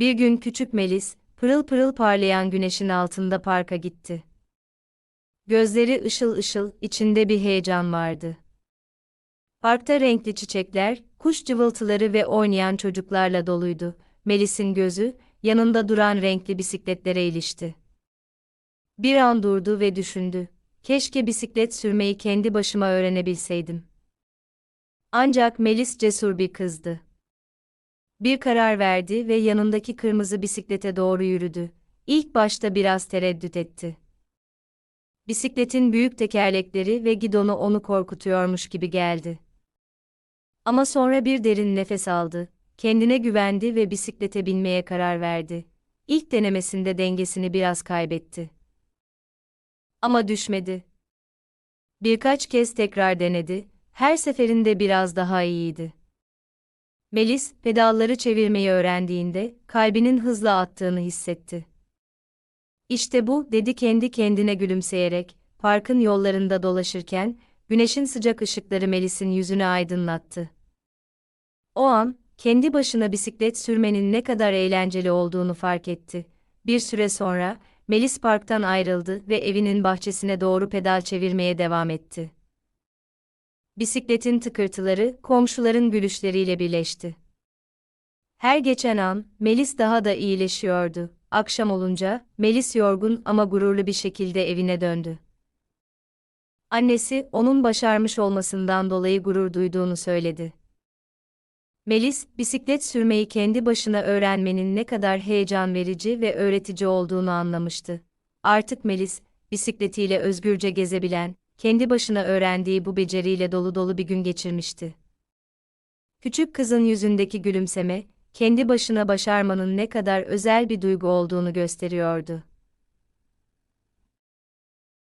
Bir gün küçük Melis, pırıl pırıl parlayan güneşin altında parka gitti. Gözleri ışıl ışıl, içinde bir heyecan vardı. Parkta renkli çiçekler, kuş cıvıltıları ve oynayan çocuklarla doluydu. Melis'in gözü, yanında duran renkli bisikletlere ilişti. Bir an durdu ve düşündü. Keşke bisiklet sürmeyi kendi başıma öğrenebilseydim. Ancak Melis cesur bir kızdı. Bir karar verdi ve yanındaki kırmızı bisiklete doğru yürüdü. İlk başta biraz tereddüt etti. Bisikletin büyük tekerlekleri ve gidonu onu korkutuyormuş gibi geldi. Ama sonra bir derin nefes aldı, kendine güvendi ve bisiklete binmeye karar verdi. İlk denemesinde dengesini biraz kaybetti. Ama düşmedi. Birkaç kez tekrar denedi, her seferinde biraz daha iyiydi. Melis, pedalları çevirmeyi öğrendiğinde, kalbinin hızla attığını hissetti. İşte bu, dedi kendi kendine gülümseyerek, parkın yollarında dolaşırken, güneşin sıcak ışıkları Melis'in yüzünü aydınlattı. O an, kendi başına bisiklet sürmenin ne kadar eğlenceli olduğunu fark etti. Bir süre sonra, Melis parktan ayrıldı ve evinin bahçesine doğru pedal çevirmeye devam etti. Bisikletin tıkırtıları, komşuların gülüşleriyle birleşti. Her geçen an, Melis daha da iyileşiyordu. Akşam olunca, Melis yorgun ama gururlu bir şekilde evine döndü. Annesi, onun başarmış olmasından dolayı gurur duyduğunu söyledi. Melis, bisiklet sürmeyi kendi başına öğrenmenin ne kadar heyecan verici ve öğretici olduğunu anlamıştı. Artık Melis, bisikletiyle özgürce gezebilen, kendi başına öğrendiği bu beceriyle dolu dolu bir gün geçirmişti. Küçük kızın yüzündeki gülümseme, kendi başına başarmanın ne kadar özel bir duygu olduğunu gösteriyordu.